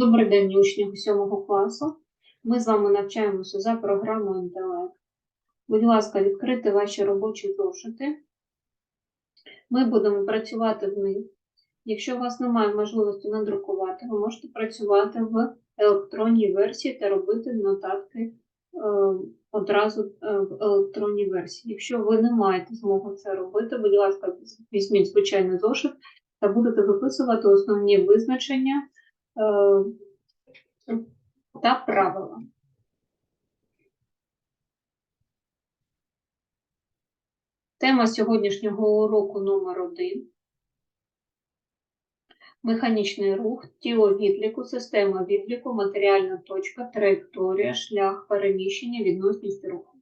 Добрий день, учні 7 класу. Ми з вами навчаємося за програмою інтелект. Будь ласка, відкрити ваші робочі зошити. Ми будемо працювати в них. Якщо у вас немає можливості надрукувати, ви можете працювати в електронній версії та робити нотатки е, одразу е, в електронній версії. Якщо ви не маєте змоги це робити, будь ласка, візьміть звичайний зошит та будете виписувати основні визначення та правила. Тема сьогоднішнього уроку номер 1 Механічний рух, тіло відліку, система відліку, матеріальна точка, траєкторія, шлях переміщення, відносність руху.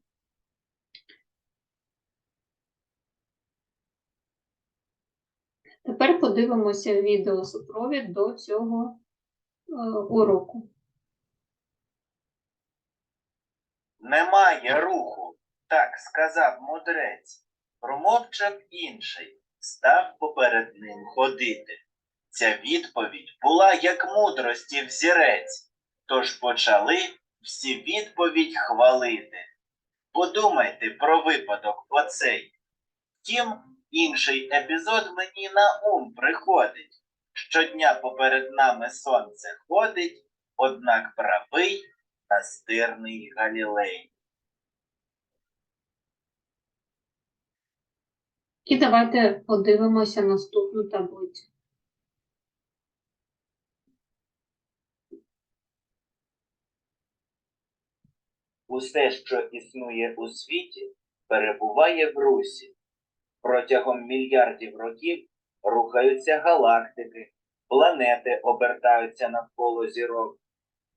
Тепер подивимося відеосупровід до цього уроку. Немає руху, так сказав мудрець. Промовчав інший, став поперед ним ходити. Ця відповідь була як мудрості взірець, тож почали всі відповідь хвалити. Подумайте про випадок оцей. Втім, інший епізод мені на ум приходить. Щодня поперед нами сонце ходить, однак правий настирний Галілей. І давайте подивимося наступну таблицю. Усе, що існує у світі, перебуває в русі. Протягом мільярдів років рухаються галактики, планети обертаються навколо зірок.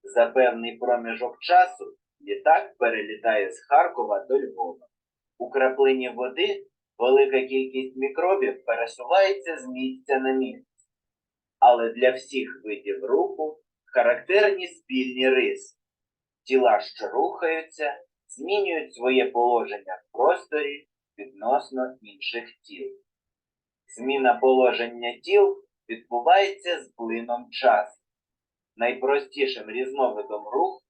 За певний проміжок часу літак перелітає з Харкова до Львова. У краплині води велика кількість мікробів пересувається з місця на місце. Але для всіх видів руху характерні спільні риси. Тіла, що рухаються, змінюють своє положення в просторі відносно інших тіл. Зміна положення тіл відбувається з плином часу. Найпростішим різновидом руху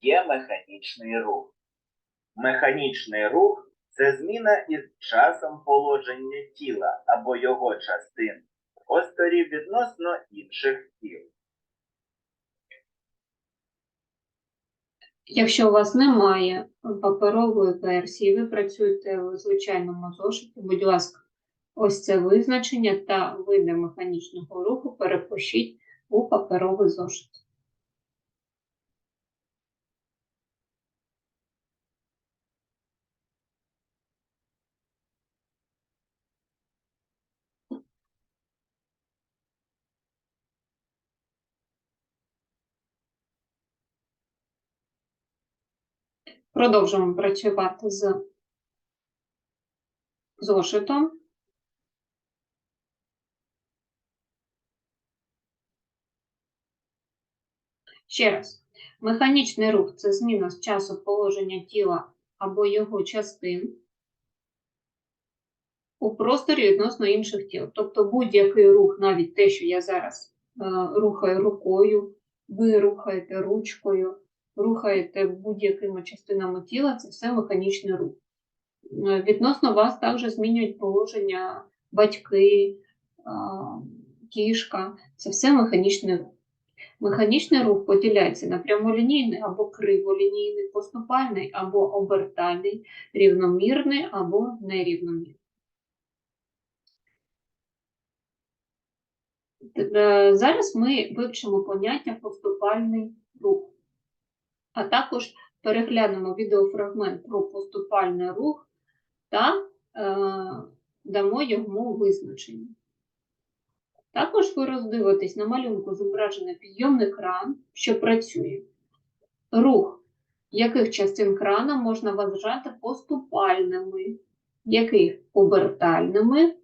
є механічний рух. Механічний рух це зміна із часом положення тіла або його частин в просторі відносно інших тіл. Якщо у вас немає паперової версії, ви працюєте у звичайному зошиті, будь ласка, ось це визначення та види механічного руху перепишіть у паперовий зошит. Продовжуємо працювати з зошитом. Ще раз. Механічний рух це зміна з часу положення тіла або його частин у просторі відносно інших тіл. Тобто будь-який рух, навіть те, що я зараз е, рухаю рукою, ви рухаєте ручкою, рухаєте будь-якими частинами тіла, це все механічний рух. Е, Відносно вас також змінюють положення батьки, а, кішка, це все механічний рух. Механічний рух поділяється на прямолінійний або криволінійний, поступальний або обертальний, рівномірний або нерівномірний. Е, Зараз ми вивчимо поняття поступальний рух, а також переглянемо відеофрагмент про поступальний рух та е, дамо йому визначення. Також ви роздивитесь на малюнку зображений підйомний кран, що працює. Рух яких частин крана можна вважати поступальними, яких обертальними.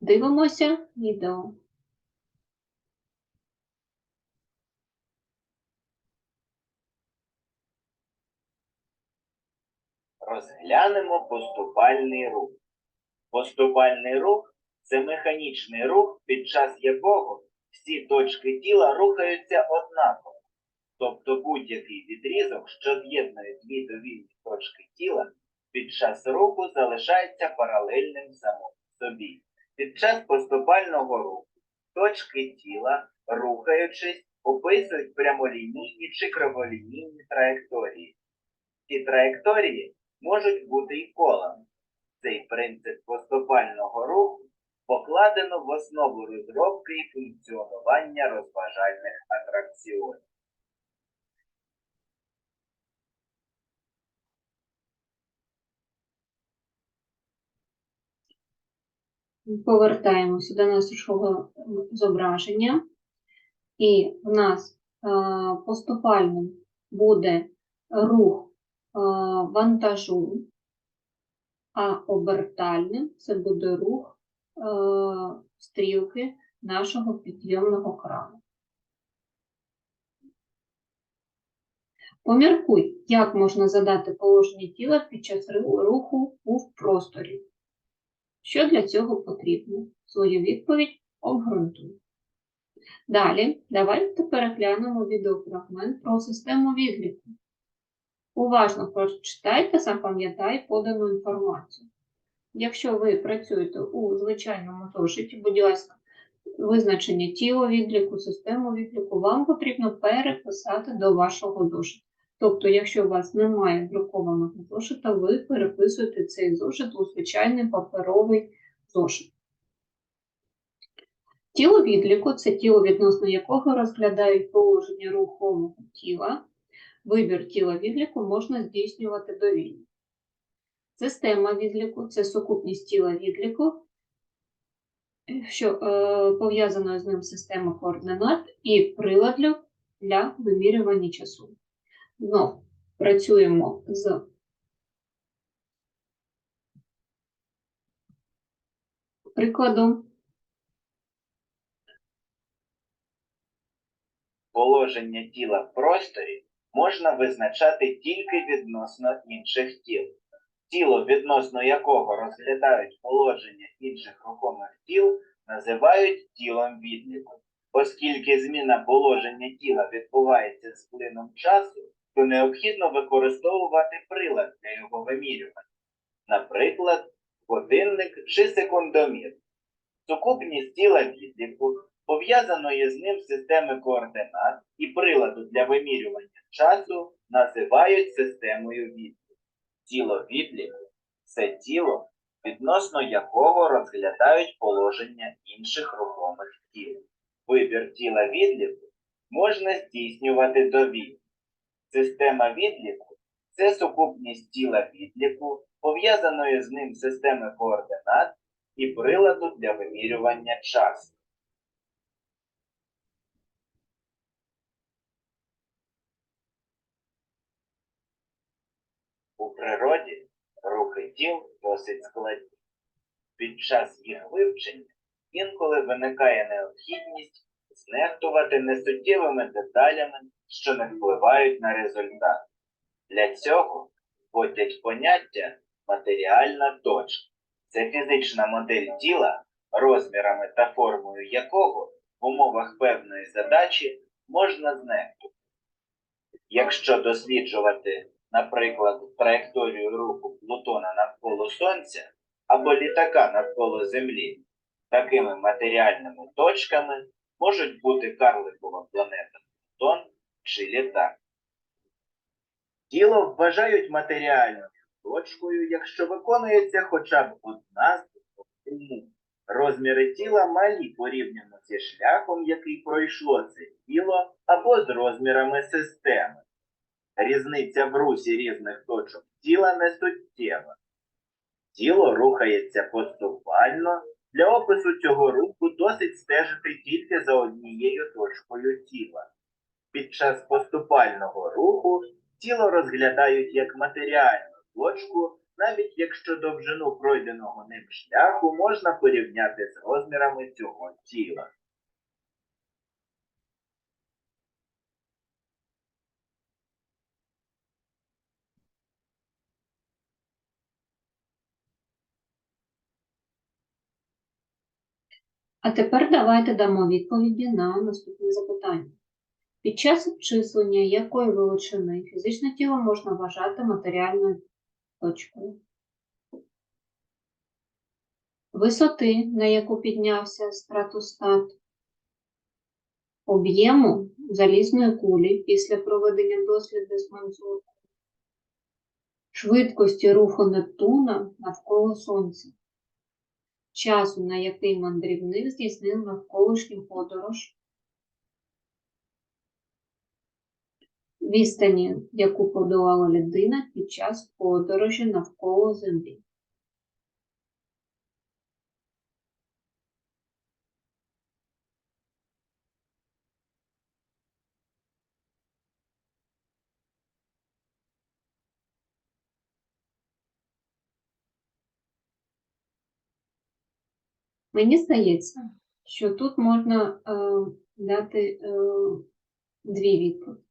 Дивимося відео. Розглянемо поступальний рух. Поступальний рух це механічний рух, під час якого всі точки тіла рухаються однаково. Тобто будь-який відрізок, що з'єднує дві довільні точки тіла, під час руху залишається паралельним самому собі. Під час поступального руху точки тіла, рухаючись, описують прямолінійні чи криволінійні траєкторії. Ці траєкторії можуть бути і колами. Цей принцип поступального руху покладено в основу розробки і функціонування розважальних атракціонів. Повертаємося до нашого зображення. І в нас е, поступальним буде рух е, вантажу, а обертальним це буде рух стрілки нашого підйомного крану. Поміркуй, як можна задати положення тіла під час руху у просторі. Що для цього потрібно? Свою відповідь обґрунтуй. Далі давайте переглянемо відеофрагмент про систему відліку. Уважно прочитайте, запам'ятай подану інформацію. Якщо ви працюєте у звичайному зошиті, будь ласка, визначення тіла відліку, систему відліку, вам потрібно переписати до вашого зошиту. Тобто, якщо у вас немає друкованого зошита, ви переписуєте цей зошит у звичайний паперовий зошит. Тіло відліку це тіло, відносно якого розглядають положення рухомого тіла. Вибір тіла відліку можна здійснювати довільно. Система відліку це сукупність тіла відліку, що е, пов'язана з ним система координат і приладів для вимірювання часу. Знов працюємо з прикладом. Положення тіла в просторі можна визначати тільки відносно інших тіл. Тіло, відносно якого розглядають положення інших рухомих тіл, називають тілом відліку. Оскільки зміна положення тіла відбувається з плином часу, то необхідно використовувати прилад для його вимірювання. Наприклад, годинник чи секундомір. Сукупність тіла відліку пов'язаної з ним системи координат і приладу для вимірювання часу називають системою відліку. Тіло відліку це тіло, відносно якого розглядають положення інших рухомих тіл. Вибір тіла відліку можна здійснювати довільно. Система відліку це сукупність тіла відліку, пов'язаної з ним системи координат і приладу для вимірювання часу. У природі рухи тіл досить складні. Під час їх вивчення інколи виникає необхідність знехтувати несуттєвими деталями, що не впливають на результат. Для цього вводять поняття матеріальна точка. Це фізична модель тіла, розмірами та формою якого в умовах певної задачі можна знехтувати. Якщо досліджувати, наприклад, траєкторію руху Плутона навколо Сонця або літака навколо Землі, такими матеріальними точками можуть бути карликова планета Плутон чи літак. Тіло вважають матеріальною точкою, якщо виконується хоча б одна з умов. Розміри тіла малі порівняно зі шляхом, який пройшло це тіло, або з розмірами системи. Різниця в русі різних точок тіла не суттєва. Тіло рухається поступально. Для опису цього руху досить стежити тільки за однією точкою тіла. Під час поступального руху тіло розглядають як матеріальну точку, навіть якщо довжину пройденого ним шляху можна порівняти з розмірами цього тіла. А тепер давайте дамо відповіді на наступне запитання. Під час обчислення якої величини фізичне тіло можна вважати матеріальною точкою? Висоти, на яку піднявся стратостат, об'єму залізної кулі після проведення досліду з Манзуром, швидкості руху Нептуна навколо Сонця, часу, на який мандрівник здійснив навколишню подорож, відстані, яку подолала людина під час подорожі навколо Землі. Мені здається, що тут можна е, дати е, дві відповіді.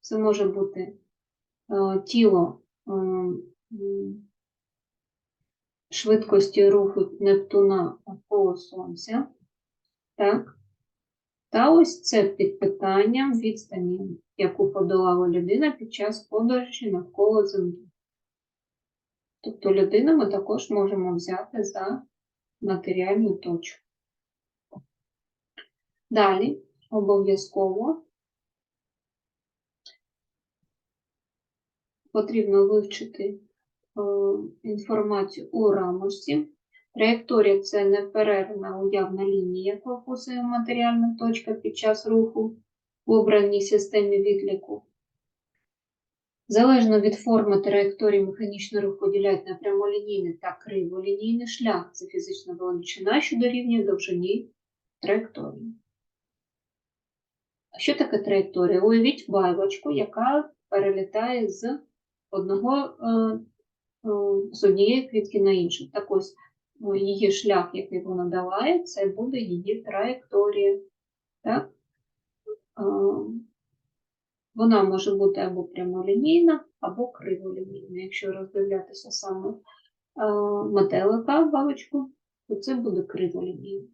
Це може бути е, тіло е, швидкості руху Нептуна навколо Сонця. Так? Та ось це під питанням відстані, яку подолала людина під час подорожі навколо Землі. Тобто людину ми також можемо взяти за матеріальну точку. Далі обов'язково потрібно вивчити е, інформацію у рамочці. Траєкторія це неперервна уявна лінія, яку описує матеріальна точка під час руху в обраній системі відліку. Залежно від форми траєкторії механічний рух поділяють на прямолінійний та криволінійний шлях. Це фізична величина, що дорівнює довжині траєкторії. Що таке траєкторія? Уявіть байвочку, яка перелітає з одного е, е, з однієї квітки на іншу. Так ось її шлях, який вона долає, це буде її траєкторія. Так? Вона може бути або прямолінійна, або криволінійна. Якщо роздивлятися саме е, метелика бабочку, то це буде криволінійна.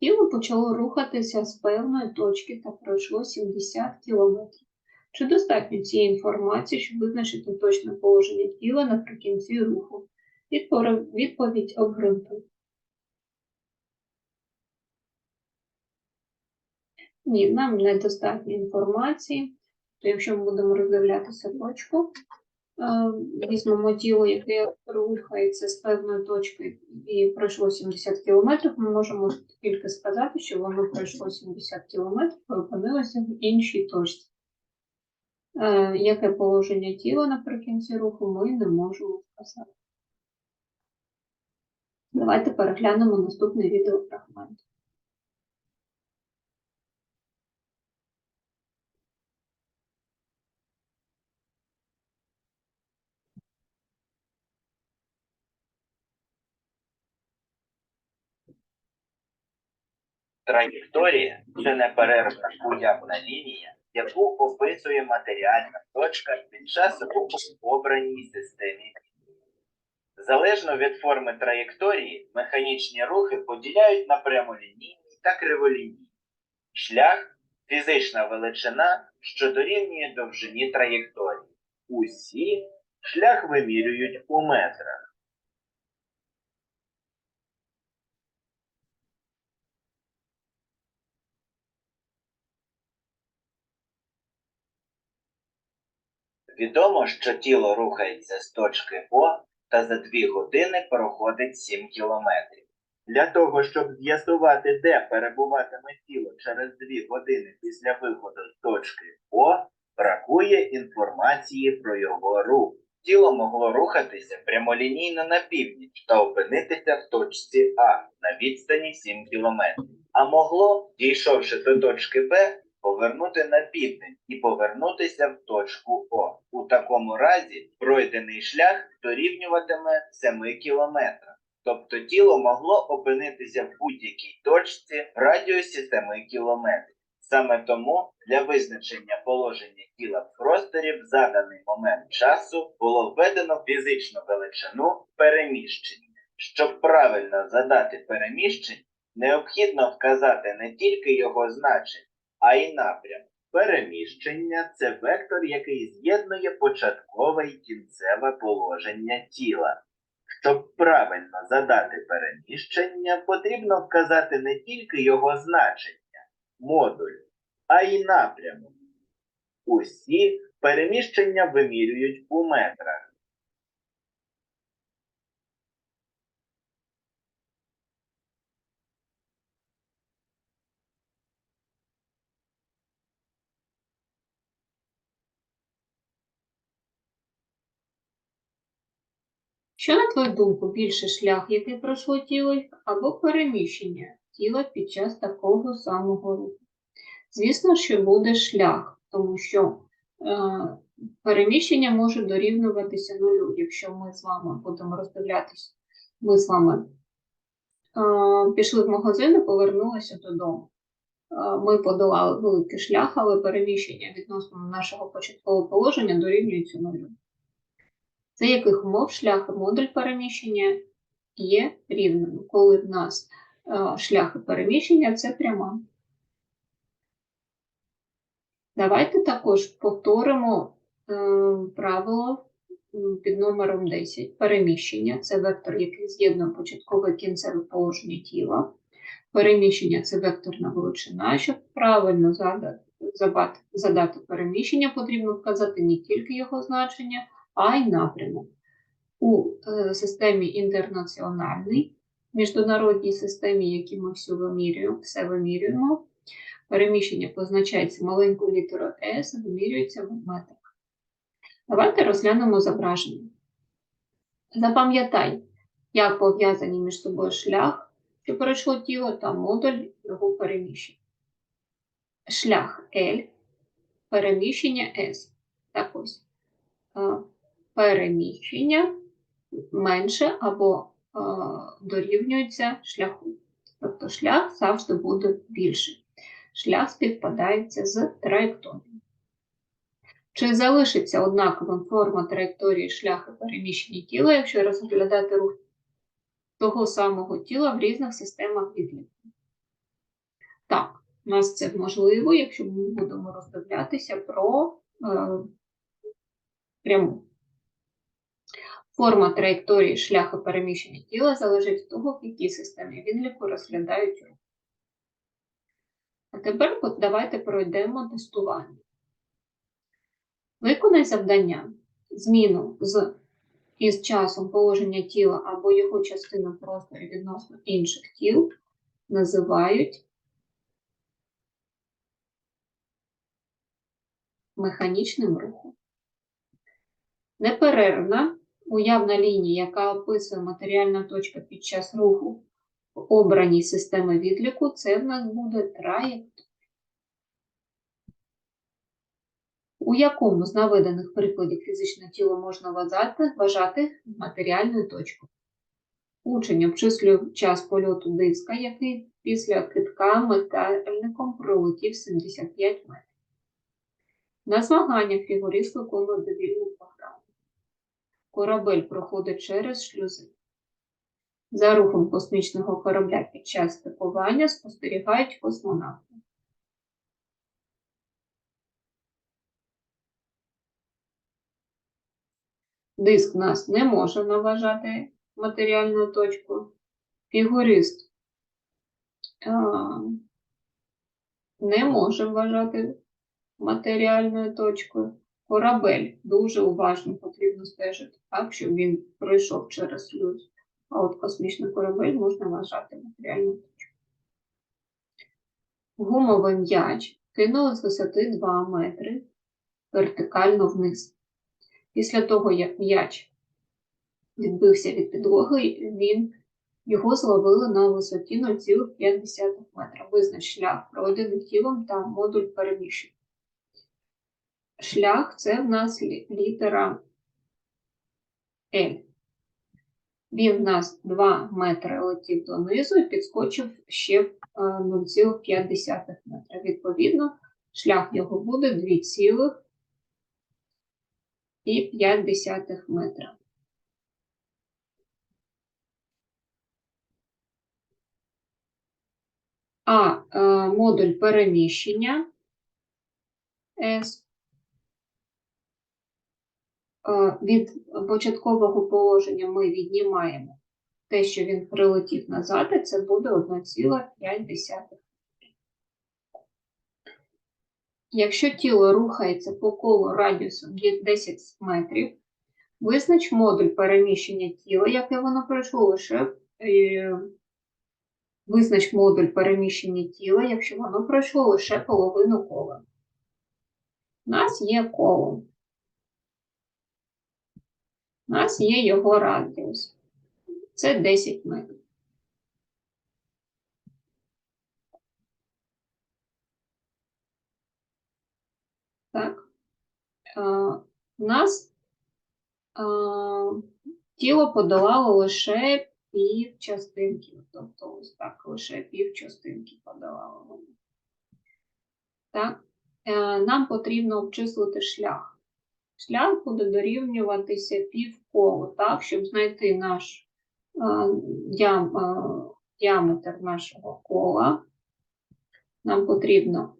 Тіло почало рухатися з певної точки та пройшло 70 кілометрів. Чи достатньо цієї інформації, щоб визначити точне положення тіла наприкінці руху? Відповідь обґрунтуй. Ні, нам недостатньо інформації. То якщо ми будемо роздивлятися точку, е, візьмемо тіло, яке рухається з певної точки і пройшло 70 кілометрів, ми можемо тільки сказати, що воно пройшло 70 кілометрів і опинилося в іншій точці. Е, Яке положення тіла наприкінці руху, ми не можемо сказати. Давайте переглянемо наступний відеофрагмент. Траєкторія це неперервна уявна лінія, яку описує матеріальна точка під час руху в обраній системі. Залежно від форми траєкторії, механічні рухи поділяють на прямолінійні та криволінійні. Шлях фізична величина, що дорівнює довжині траєкторії. Усі шлях вимірюють у метрах. Відомо, що тіло рухається з точки О та за 2 години проходить 7 кілометрів. Для того, щоб з'ясувати, де перебуватиме тіло через 2 години після виходу з точки О, бракує інформації про його рух. Тіло могло рухатися прямолінійно на північ та опинитися в точці А на відстані 7 кілометрів, а могло, дійшовши до точки Б, повернути на південь і повернутися в точку О. У такому разі пройдений шлях дорівнюватиме 7 кілометрам. Тобто тіло могло опинитися в будь-якій точці в радіусі 7 кілометрів. Саме тому для визначення положення тіла в просторі в заданий момент часу було введено фізичну величину переміщення. Щоб правильно задати переміщення, необхідно вказати не тільки його значення, а й напрям. Переміщення це вектор, який з'єднує початкове і кінцеве положення тіла. Щоб правильно задати переміщення, потрібно вказати не тільки його значення, модуль, а й напрямок. Усі переміщення вимірюють у метрах. Що, на твою думку, більше шлях, який пройшло тіло, або переміщення тіла під час такого самого руху? Звісно, що буде шлях, тому що е, переміщення може дорівнюватися нулю, якщо ми з вами будемо роздивлятися. Ми з вами е, пішли в магазин і повернулися додому. Е, Ми подолали великий шлях, але переміщення відносно нашого початкового положення дорівнюється нулю. За яких умов шлях і модуль переміщення є рівними, коли в нас е, шлях переміщення це пряма. Давайте також повторимо е, правило під номером 10. Переміщення це вектор, який з'єднує початкове кінцеве положення тіла. Переміщення це векторна величина. Щоб правильно задати переміщення, потрібно вказати не тільки його значення, а й напрямок. У е, системі інтернаціональній, міжнародній системі, які ми все вимірюємо, все вимірюємо, переміщення позначається маленькою літерою S, вимірюється в метрах. Давайте розглянемо зображення. Запам'ятай, як пов'язані між собою шлях, що перейшло тіло, та модуль його переміщення. Шлях L, переміщення S. Так ось. Переміщення менше або е, дорівнюється шляху. Тобто шлях завжди буде більший. Шлях співпадається з траєкторією. Чи залишиться однаковим форма траєкторії шляху переміщення тіла, якщо розглядати рух того самого тіла в різних системах відліку? Так, у нас це можливо, якщо ми будемо роздивлятися про е, пряму. Форма траєкторії шляху переміщення тіла залежить від того, в якій системі відліку розглядають рух. А тепер давайте пройдемо тестування. Виконай завдання. Зміну з із часом положення тіла або його частини в просторі відносно інших тіл називають механічним рухом. Неперервна уявна лінія, яка описує матеріальна точка під час руху в обраній системи відліку, це в нас буде траєкторія. У якому з наведених прикладів фізичне тіло можна вважати, вважати матеріальною точкою? Учень обчислює час польоту диска, який після китка метальником пролетів 75 метрів. На змаганнях фігурист виконує довільну програму. Корабель проходить через шлюзи. За рухом космічного корабля під час стикування спостерігають космонавти. Диск нас не може наважати матеріальною точкою. Фігурист не може вважати матеріальною точкою. Корабель дуже уважно потрібно стежити, так, щоб він пройшов через шлюз. А от космічний корабель можна вважати матеріальною точкою. Гумовий м'яч кинули з висоти 2 метри вертикально вниз. Після того, як м'яч відбився від підлоги, він його зловили на висоті 0,5 метра. Визнач шлях, пройдений тілом та модуль переміщення шлях це в нас літера L. Він в нас 2 метри летів донизу і підскочив ще 0,5 е, метра. Відповідно, шлях його буде 2,5 метра. А е, модуль переміщення S від початкового положення ми віднімаємо те, що він прилетів назад, і це буде 1,5. Якщо тіло рухається по колу радіусом 10 метрів, визнач модуль переміщення тіла, яке воно пройшло лише е, визнач модуль переміщення тіла, якщо воно пройшло лише половину кола. У нас є коло. У нас є його радіус. Це 10 метрів. Так. У нас е, тіло подолало лише пів частинки. Тобто ось так, лише пів частинки подолало. Так. Е, Нам потрібно обчислити шлях. Шлях буде дорівнюватися півколу, так, щоб знайти наш е, діам, е, діаметр нашого кола. Нам потрібно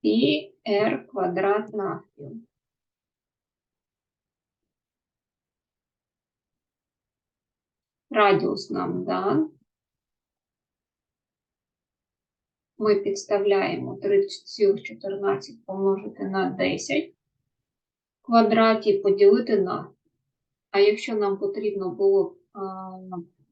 пі r квадрат навпіл. Радіус нам дан. Ми підставляємо 30,14 помножити на 10 в квадраті поділити на. А якщо нам потрібно було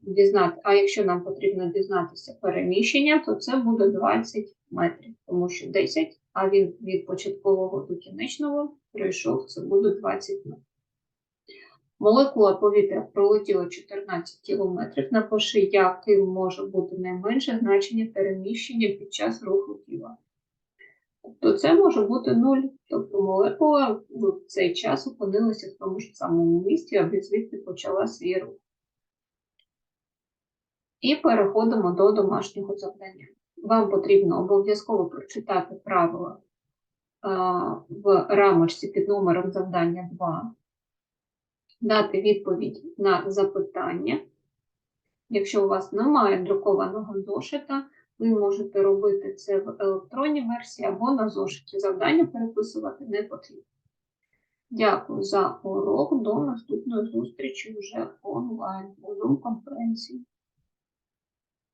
дізнати, а якщо нам потрібно дізнатися переміщення, то це буде 20 метрів, тому що 10, а він від початкового до кінечного пройшов, це буде 20 метрів. Молекула повітря пролетіла 14 кілометрів. Напиши, яким може бути найменше значення переміщення під час руху тіла. Тобто це може бути 0. Тобто молекула в цей час опинилася в тому ж самому місці, аби звідти почала свій рух. І переходимо до домашнього завдання. Вам потрібно обов'язково прочитати правила в рамочці під номером завдання 2 дати відповідь на запитання. Якщо у вас немає друкованого зошита, ви можете робити це в електронній версії або на зошиті. Завдання переписувати не потрібно. Дякую за урок. До наступної зустрічі вже онлайн у Zoom конференції.